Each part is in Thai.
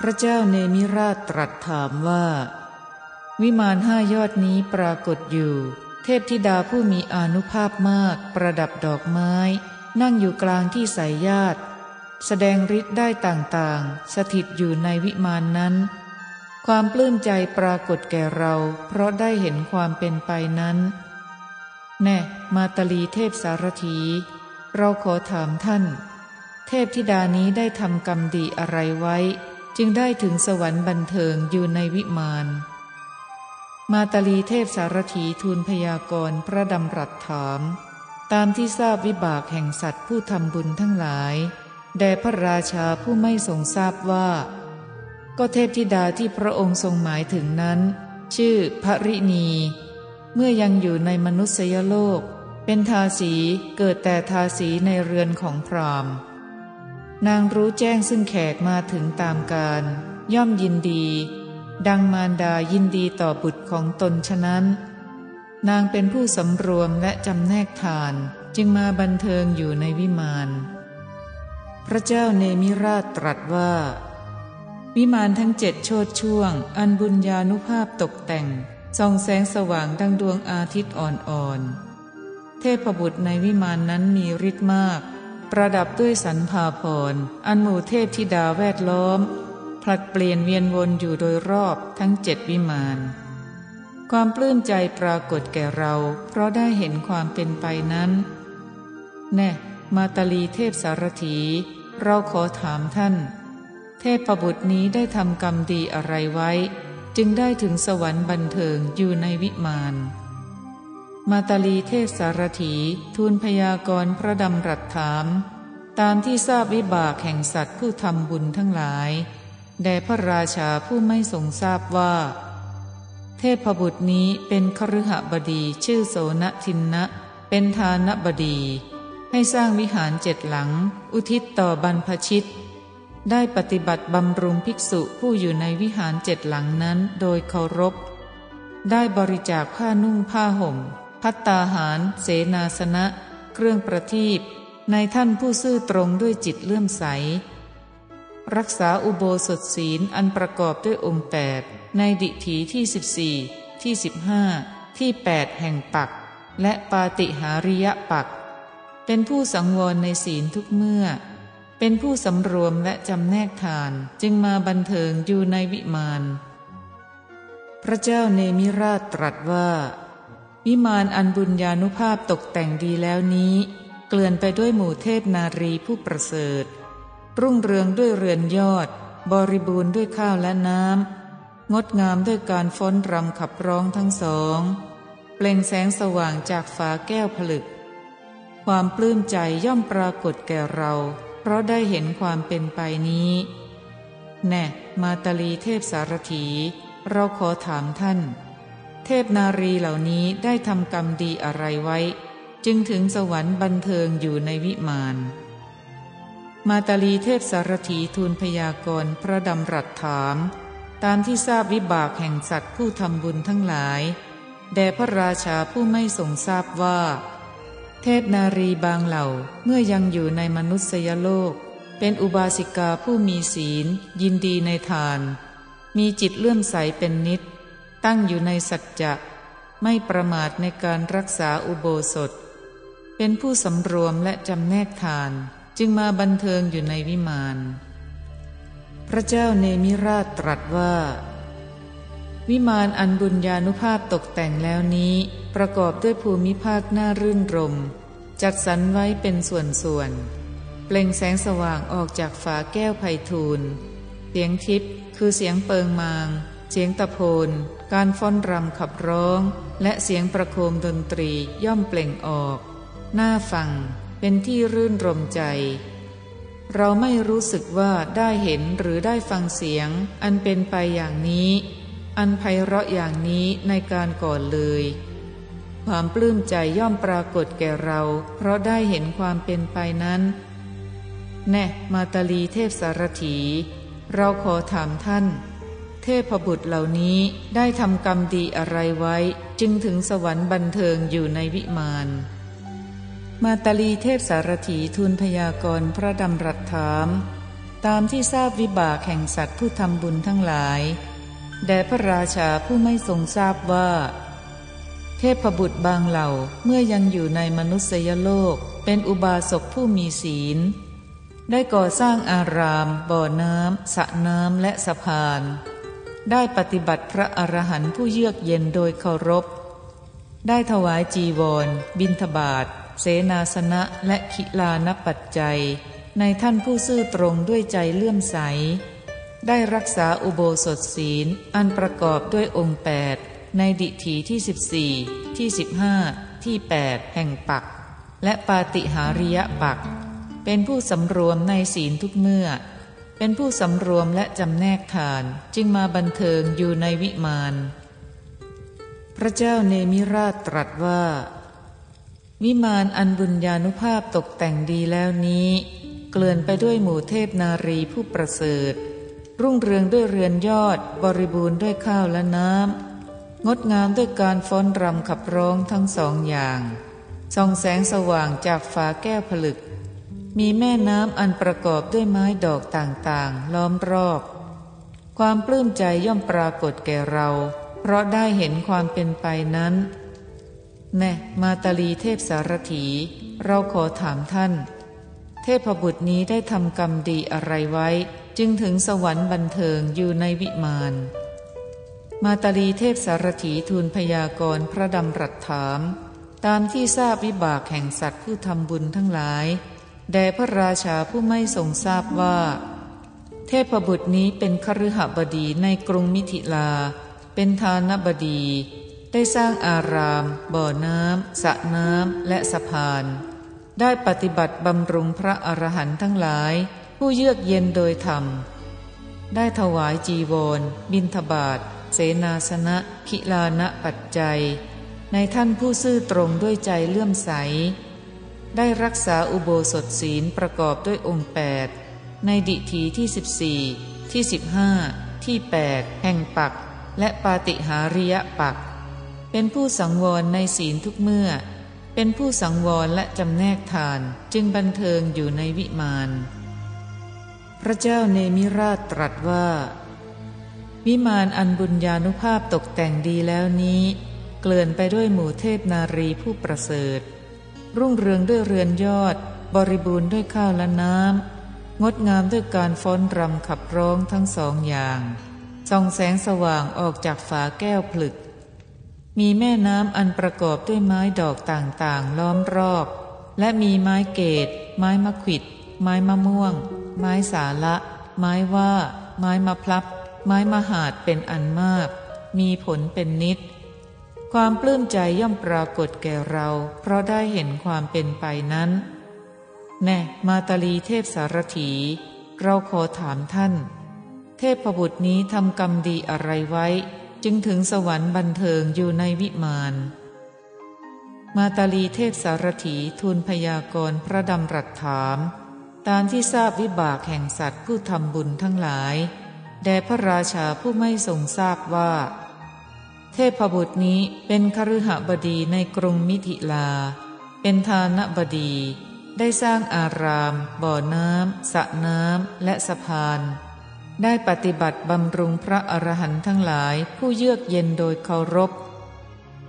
พระเจ้าเนมิราชตรัสถามว่า วิมานห้ายอดนี้ปรากฏอยู่ เทพธิดาผู้มีอนุภาพมากประดับดอกไม้ นั่งอยู่กลางที่สายญาติ แสดงฤทธิ์ได้ต่างๆ สถิตอยู่ในวิมานนั้น ความปลื้มใจปรากฏแก่เรา เพราะได้เห็นความเป็นไปนั้น แน่ มาตลีเทพสารถี เราขอถามท่าน เทพธิดานี้ได้ทำกรรมดีอะไรไว้ จึงได้ถึงสวรรค์บันเทิงอยู่ในวิมาน มาตาลีเทพสารถีทูลพยากรณ์พระดำรัสถาม ตามที่ทราบวิบากแห่งสัตว์ผู้ทำบุญทั้งหลาย แด่พระราชาผู้ไม่ทรงทราบว่า ก็เทพธิดาที่พระองค์ทรงหมายถึงนั้น ชื่อพระริณี เมื่อยังอยู่ในมนุษยโลก เป็นทาสีเกิดแต่ทาสีในเรือนของพราหมณ์ นางรู้แจ้งซึ่งแขกมาถึงตามการ ย่อมยินดี ดังมารดายินดีต่อบุตรของตนฉะนั้น นางเป็นผู้สำรวมและจำแนกทานจึงมาบันเทิงอยู่ในวิมาน พระเจ้าเนมิราชตรัสว่า วิมานทั้งเจ็ดโชดช่วง อันบุญญานุภาพตกแต่งส่องแสงสว่างดังดวงอาทิตย์อ่อนๆเทพบุตรในวิมานนั้นมีฤทธิ์มาก ประดับด้วยสันพาพรอันหมู่เทพธิดาแวดล้อม ผลัดเปลี่ยนเวียนวนอยู่โดยรอบทั้งเจ็ดวิมานความปลื้มใจปรากฏแก่เรา เพราะได้เห็นความเป็นไปนั้น แน่ มาตาลีเทพสารถี เราขอถามท่าน เทพประบุตรนี้ได้ทำกรรมดีอะไรไว้ จึงได้ถึงสวรรค์บันเทิงอยู่ในวิมาน มาตาลีเทพสารถีทูลพยากรณ์พระดำรัสถาม ตามที่ทราบวิบากแห่งสัตว์ผู้ทำบุญทั้งหลายแด่พระราชาผู้ไม่ทรงทราบว่า เทพบุตรนี้เป็นคฤหบดีชื่อโสนทินนะ เป็นทานบดี ให้สร้างวิหารเจ็ดหลัง อุทิศต่อบรรพชิต ได้ปฏิบัติบำรุงภิกษุผู้อยู่ในวิหารเจ็ดหลังนั้นโดยเคารพ ได้บริจาคผ้านุ่งผ้าห่ม พัตตาหาร เสนาสนะ เครื่องประทีปในท่านผู้ซื่อตรงด้วยจิตเลื่อมใส รักษาอุโบสถศีลอันประกอบด้วยองค์แปดในดิถีที่สิบสี่ที่สิบห้าที่แปดแห่งปัก และปาติหาริยปัก เป็นผู้สังวรในศีลทุกเมื่อ เป็นผู้สำรวมและจำแนกทานจึงมาบันเทิงอยู่ในวิมาน พระเจ้าเนมิราชตรัสว่า วิมานอันบุญญานุภาพตกแต่งดีแล้วนี้ เกลื่อนไปด้วยหมู่เทพนารีผู้ประเสริฐ รุ่งเรืองด้วยเรือนยอด บริบูรณ์ด้วยข้าวและน้ำงดงามด้วยการฟ้อนรำขับร้องทั้งสอง เปล่งแสงสว่างจากฝาแก้วผลึก ความปลื้มใจย่อมปรากฏแก่เรา เพราะได้เห็นความเป็นไปนี้ แน่ มาตาลีเทพสารถี เราขอถามท่าน เทพนารีเหล่านี้ได้ทำกรรมดีอะไรไว้ จึงถึงสวรรค์บันเทิงอยู่ในวิมานมาตาลีเทพสารถีทูลพยากรพระดำรัสถาม ตามที่ทราบวิบากแห่งสัตว์ผู้ทำบุญทั้งหลายแด่พระราชาผู้ไม่ทรงทราบว่า เทพนารีบางเหล่าเมื่อยังอยู่ในมนุษยโลก เป็นอุบาสิกาผู้มีศีล ยินดีในทาน มีจิตเลื่อมใสเป็นนิด ตั้งอยู่ในสัจจะไม่ประมาทในการรักษาอุโบสถ เป็นผู้สำรวมและจำแนกทานจึงมาบันเทิงอยู่ในวิมานพระเจ้าเนมิราชตรัสว่า วิมานอันบุญญานุภาพตกแต่งแล้วนี้ ประกอบด้วยภูมิภาคหน้ารื่นรม จัดสรรไว้เป็นส่วนๆเปล่งแสงสว่างออกจากฝาแก้วไพทูลเสียงทิพย์คือเสียงเปิงมาง เสียงตะโพน การฟ้อนรำขับร้อง และเสียงประโคมดนตรีย่อมเปล่งออกหน้าฟัง เป็นที่รื่นรมใจ เราไม่รู้สึกว่าได้เห็นหรือได้ฟังเสียง อันเป็นไปอย่างนี้ อันไพเราะอย่างนี้ในการก่อนเลย ความปลื้มใจย่อมปรากฏแก่เรา เพราะได้เห็นความเป็นไปนั้น แน่ มาตาลีเทพสารถี เราขอถามท่าน เทพบุตรเหล่านี้ได้ทำกรรมดีอะไรไว้ จึงถึงสวรรค์บันเทิงอยู่ในวิมานมาตาลีเทพสารถีทูลพยากรณ์พระดำรัสถามตตามที่ทราบวิบากแห่งสัตว์ผู้ทำบุญทั้งหลายแด่พระราชาผู้ไม่ทรงทราบว่า เทพบุตรบางเหล่าเมื่อยังอยู่ในมนุษยโลก เป็นอุบาสกผู้มีศีล ได้ก่อสร้างอาราม บ่อน้ำสระน้ำและสะพาน ได้ปฏิบัติพระอรหันต์ผู้เยือกเย็นโดยเคารพ ได้ถวายจีวร บิณฑบาต เสนาสนะและขิลานปัจจัย ในท่านผู้ซื่อตรงด้วยใจเลื่อมใส ได้รักษาอุโบสถศีล อันประกอบด้วยองค์แปดในดิถีที่สิบสี่ที่สิบห้าที่แปดแห่งปัก และปาติหาริยปัก เป็นผู้สำรวมในศีลทุกเมื่อ เป็นผู้สำรวมและจำแนกทานจึงมาบันเทิงอยู่ในวิมาน พระเจ้าเนมิราชตรัสว่า วิมานอันบุญญาณุภาพตกแต่งดีแล้วนี้ เกลื่อนไปด้วยหมู่เทพนารีผู้ประเสริฐ รุ่งเรืองด้วยเรือนยอด บริบูรณ์ด้วยข้าวและน้ำงดงามด้วยการฟ้อนรำขับร้องทั้งสองอย่างส่องแสงสว่างจากฝาแก้วผลึก มีแม่น้ำอันประกอบด้วยไม้ดอกต่างๆ ล้อมรอบ ความปลื้มใจย่อมปรากฏแก่เรา เพราะได้เห็นความเป็นไปนั้น แน่มาตาลีเทพสารถี เราขอถามท่าน เทพบุตรนี้ได้ทำกรรมดีอะไรไว้ จึงถึงสวรรค์บันเทิงอยู่ในวิมาน มาตาลีเทพสารถีทูลพยากรณ์พระดำรัสถาม ตามที่ทราบวิบากแห่งสัตว์ผู้ทำบุญทั้งหลาย แด่พระราชาผู้ไม่ทรงทราบว่า เทพบุตรนี้เป็นคฤหบดีในกรุงมิถิลา เป็นทานบดี ได้สร้างอาราม บ่อน้ำสระน้ำและสะพาน ได้ปฏิบัติบำรุงพระอรหันต์ทั้งหลาย ผู้เยือกเย็นโดยธรรม ได้ถวายจีวร บินทบาท เสนาสนะขิลานะปัจจัย ในท่านผู้ซื่อตรงด้วยใจเลื่อมใส ได้รักษาอุโบสถศีลประกอบด้วยองค์แปดในดิถีที่สิบสี่ที่สิบห้าที่แปดแห่งปัก และปาติหาริยปัก เป็นผู้สังวรในศีลทุกเมื่อ เป็นผู้สังวรและจำแนกทานจึงบันเทิงอยู่ในวิมาน พระเจ้าเนมิราชตรัสว่า วิมานอันบุญญาณุภาพตกแต่งดีแล้วนี้ เกลื่อนไปด้วยหมู่เทพนารีผู้ประเสริฐ รุ่งเรืองด้วยเรือนยอด บริบูรณ์ด้วยข้าวและน้ำ งดงามด้วยการฟ้อนรำขับร้องทั้งสองอย่างส่องแสงสว่างออกจากฝาแก้วผลึก มีแม่น้ำอันประกอบด้วยไม้ดอกต่างๆ ล้อมรอบ และมีไม้เกต ไม้มะขิด ไม้มะม่วง ไม้สาละ ไม้ว่า ไม้มะพลับ ไม้มหาดเป็นอันมาก มีผลเป็นนิด ความปลื้มใจย่อมปรากฏแก่เรา เพราะได้เห็นความเป็นไปนั้น แน่มาตาลีเทพสารถี เราขอถามท่าน เทพบุตรนี้ทำกรรมดีอะไรไว้ จึงถึงสวรรค์บันเทิงอยู่ในวิมาน มาตาลีเทพสารถีทูลพยากรณ์พระดำรัสถาม ตามที่ทราบวิบากแห่งสัตว์ผู้ทำบุญทั้งหลายแด่พระราชาผู้ไม่ทรงทราบว่า เทพบุตรนี้เป็นคฤหบดีในกรุงมิถิลา เป็นทานบดี ได้สร้างอาราม บ่อน้ำสระน้ำและสะพาน ได้ปฏิบัติบำรุงพระอรหันต์ทั้งหลายผู้เยือกเย็นโดยเคารพ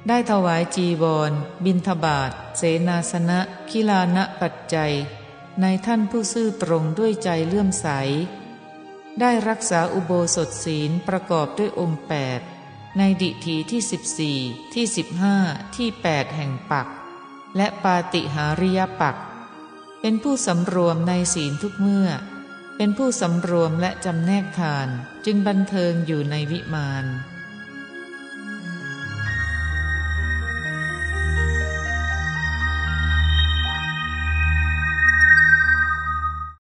ได้ถวายจีวร บินทบาทเสนาสนะคิลานะปัจจัย ในท่านผู้ซื่อตรงด้วยใจเลื่อมใส ได้รักษาอุโบสถศีลประกอบด้วยองค์แปด ในดิถีที่สิบสี่ที่สิบห้าที่แปดแห่งปัก และปาติหาริยปัก เป็นผู้สำรวมในศีลทุกเมื่อ เป็นผู้สำรวมและจำแนกทานจึงบันเทิงอยู่ในวิมาน